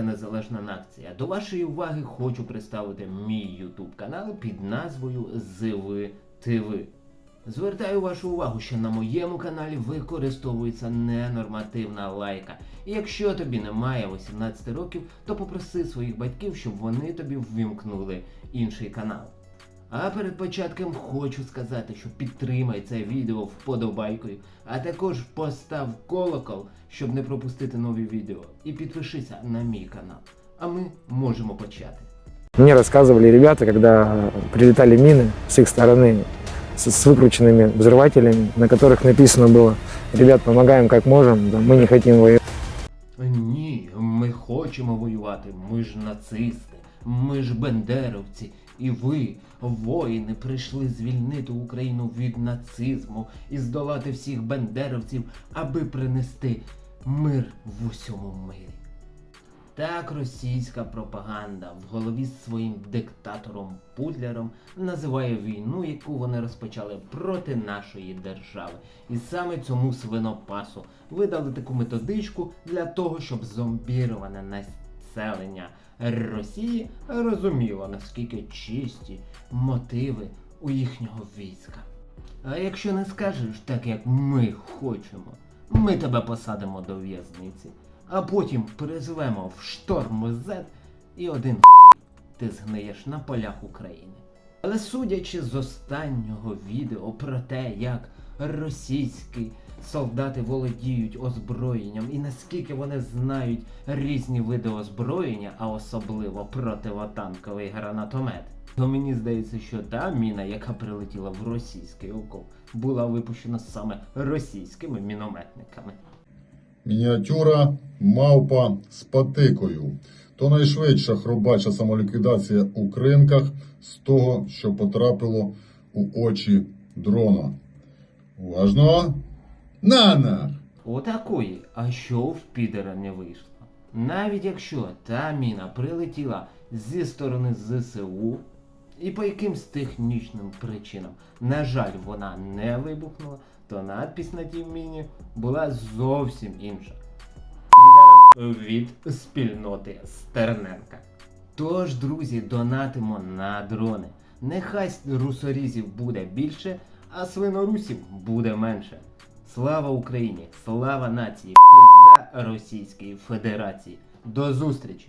розіграшна нація. До вашої уваги хочу представити мій YouTube канал під назвою Зиви ТВ. Звертаю вашу увагу, що на моєму каналі використовується ненормативна лайка. І якщо тобі немає 18 років, то попроси своїх батьків, щоб вони тобі ввімкнули інший канал. А перед початком хочу сказати, що підтримай це відео вподобайкою, а також постав колокол, щоб не пропустити нові відео. І підпишися на мій канал. А ми можемо почати. Мне рассказывали ребята, когда прилетали мины с их стороны с, с выкрученными взрывателями, на которых написано было «Ребят, помогаем как можем, да, мы не хотим воевать». Ні, ми хочемо воювати. Ми ж нацисти, ми ж бендеровці. І ви, воїни, прийшли звільнити Україну від нацизму і здолати всіх бендеровців, аби принести мир в усьому мирі. Так російська пропаганда в голові з своїм диктатором Путлером називає війну, яку вони розпочали проти нашої держави. І саме цьому свинопасу видали таку методичку для того, щоб зомбіроване населення Росії розуміло, наскільки чисті мотиви у їхнього війська. А якщо не скажеш так, як ми хочемо, ми тебе посадимо до в'язниці, а потім призвемо в шторм Z і один ти згниєш на полях України. Але судячи з останнього відео про те, як російські солдати володіють озброєнням і наскільки вони знають різні види озброєння, а особливо противотанковий гранатомет, то мені здається, що та міна, яка прилетіла в російський окоп, була випущена саме російськими мінометниками. Мініатюра мавпа з патикою. То найшвидша хробача самоліквідація у кринках з того, що потрапило у очі дрона. Уважно. Нана! Отакої, а що в підера не вийшло. Навіть якщо та міна прилетіла зі сторони ЗСУ, і по якимсь технічним причинам, на жаль, вона не вибухнула, то надпись на тій міні була зовсім інша. Від спільноти Стерненка. Тож, друзі, донатимо на дрони. Нехай русорізів буде більше, а свинорусів буде менше. Слава Україні! Слава нації! Пизда Російської Федерації! До зустрічі!